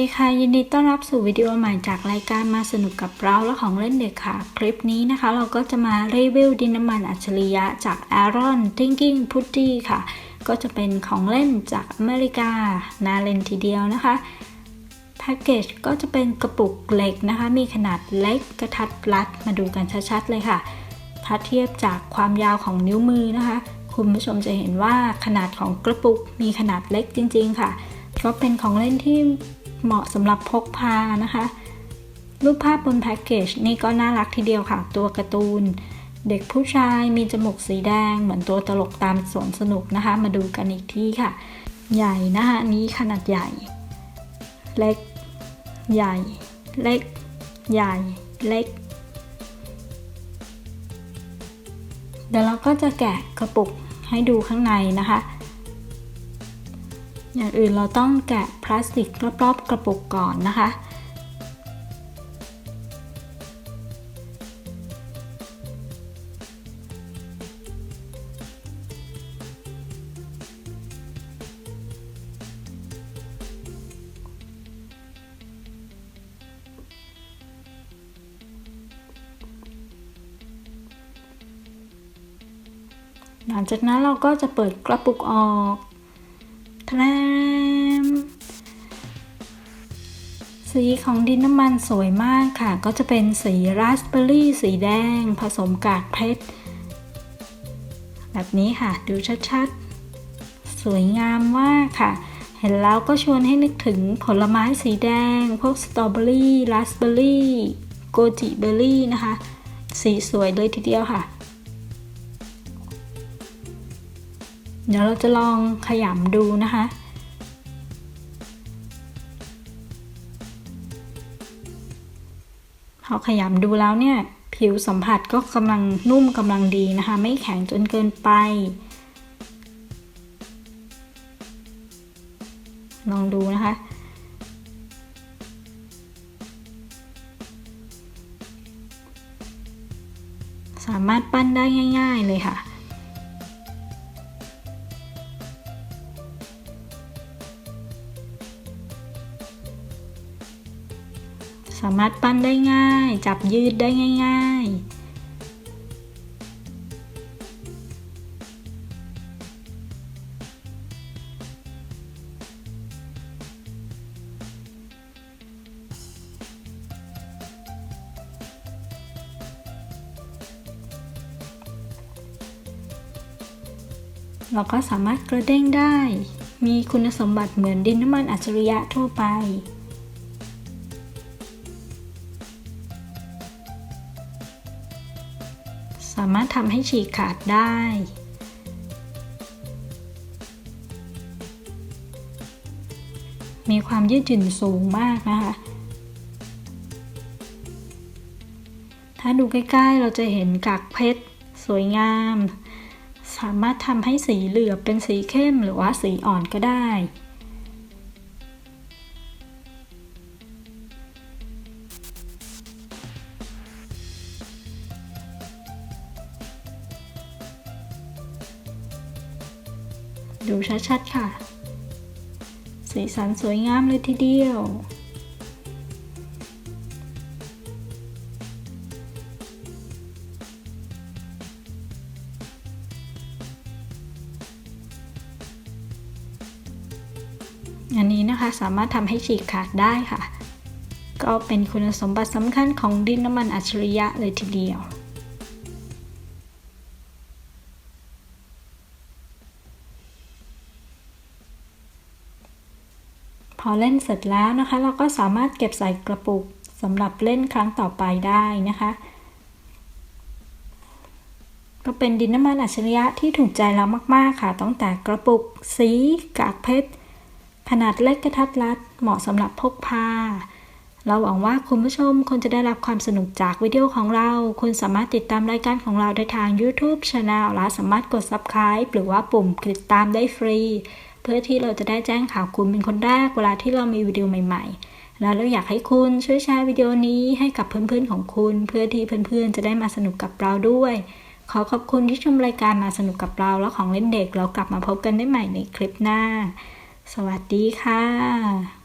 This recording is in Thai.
ดีค่ะยินดีต้อนรับสู่วิดีโอใหม่จากรายการมาสนุกกับเราและของเล่นเด็กค่ะ คลิปนี้นะคะ เราก็จะมารีวิวดินน้ำมันอัจฉริยะจาก Aaron Thinking Putty ค่ะ ก็จะเป็นของเล่นจากอเมริกา นาเลนทีเดียวนะคะแพ็กเกจก็จะเป็นกระปุกเหล็กนะคะ มีขนาดเล็กกระทัดรัดมาดูกันชัดๆเลยค่ะ ถ้าเทียบจากความยาวของนิ้วมือนะคะ คุณผู้ชมจะเห็นว่าขนาดของกระปุกมีขนาดเล็กจริง ๆ ค่ะก็เป็นของเล่นที่ เหมาะสำหรับพกพานะคะ รูปภาพบนแพ็กเกจนี่ก็น่ารักทีเดียวค่ะ ตัวการ์ตูน เด็กผู้ชายมีจมูกสีแดง เหมือนตัวตลกตามสวนสนุกนะคะ มาดูกันอีกที่ค่ะ ใหญ่นะคะอันนี้ขนาดใหญ่ เล็ก ใหญ่ เล็ก ใหญ่ เล็ก เดี๋ยวเราก็จะแกะกระปุกให้ดูข้างในนะคะ อย่างอื่นเราต้องแกะพลาสติกรอบๆกระปุกก่อนนะคะ หลังจากนั้นเราก็จะเปิดกระปุกออก แรมสีของดินน้ำมันสวยมากค่ะ ก็จะเป็นสีราสเบอร์รี่สีแดง ผสมกากเพชร แบบนี้ค่ะ ดูชัดๆ สวยงามมากค่ะ เห็นแล้วก็ชวนให้นึกถึงผลไม้สีแดง พวกสตรอเบอรี่ราสเบอรี่ โกจิเบอรี่นะคะ สีสวยเลยทีเดียวค่ะ เดี๋ยวเราจะลองขยำดูนะคะ พอขยำดูแล้วเนี่ย ผิวสัมผัสก็กำลังนุ่มกำลังดีนะคะ ไม่แข็งจนเกินไป ลองดูนะคะ สามารถปั้นได้ง่าย ๆเลยค่ะ สามารถปั้นได้ง่าย จับยืดได้ง่าย ๆเราก็สามารถกระเด้งได้ มีคุณสมบัติเหมือนดินน้ำมันอัจฉริยะทั่วไป สามารถทำให้ฉีกขาดได้ มีความยืดหยุ่นสูงมากนะคะ ถ้าดูใกล้ๆเราจะเห็นกากเพชรสวยงาม สามารถทำให้สีเหลือบเป็นสีเข้มหรือว่าสีอ่อนก็ได้ ดูชัดๆค่ะ สีสันสวยงามเลยทีเดียว อันนี้นะคะสามารถทำให้ฉีกขาดได้ค่ะ ก็เป็นคุณสมบัติสำคัญของดินน้ำมันอัจฉริยะเลยทีเดียว พอเล่นเสร็จแล้วนะคะ เราก็สามารถเก็บใส่กระปุกสำหรับเล่นครั้งต่อไปได้นะคะ ก็เป็นดินน้ำมันอัจฉริยะที่ถูกใจเรามาก ๆ ค่ะ ตั้งแต่กระปุก สีกากเพชร ขนาดเล็กกระทัดรัด เหมาะสำหรับพกพา เราหวังว่าคุณผู้ชมคงจะได้รับความสนุกจากวิดีโอของเรา คุณสามารถติดตามรายการของเราได้ทาง YouTube Channel และสามารถกด Subscribe หรือว่าปุ่มติดตามได้ฟรี เพื่อที่เราจะได้แจ้งข่าวคุณเป็นคนแรกเวลาที่เรามีวิดีโอใหม่ ๆ แล้วเราอยากให้คุณช่วยแชร์วิดีโอนี้ให้กับเพื่อนๆของคุณ เพื่อที่เพื่อนๆจะได้มาสนุกกับเราด้วย ขอขอบคุณที่ชมรายการมาสนุกกับเราและของเล่นเด็กเรากลับมาพบกันได้ใหม่ในคลิปหน้า สวัสดีค่ะ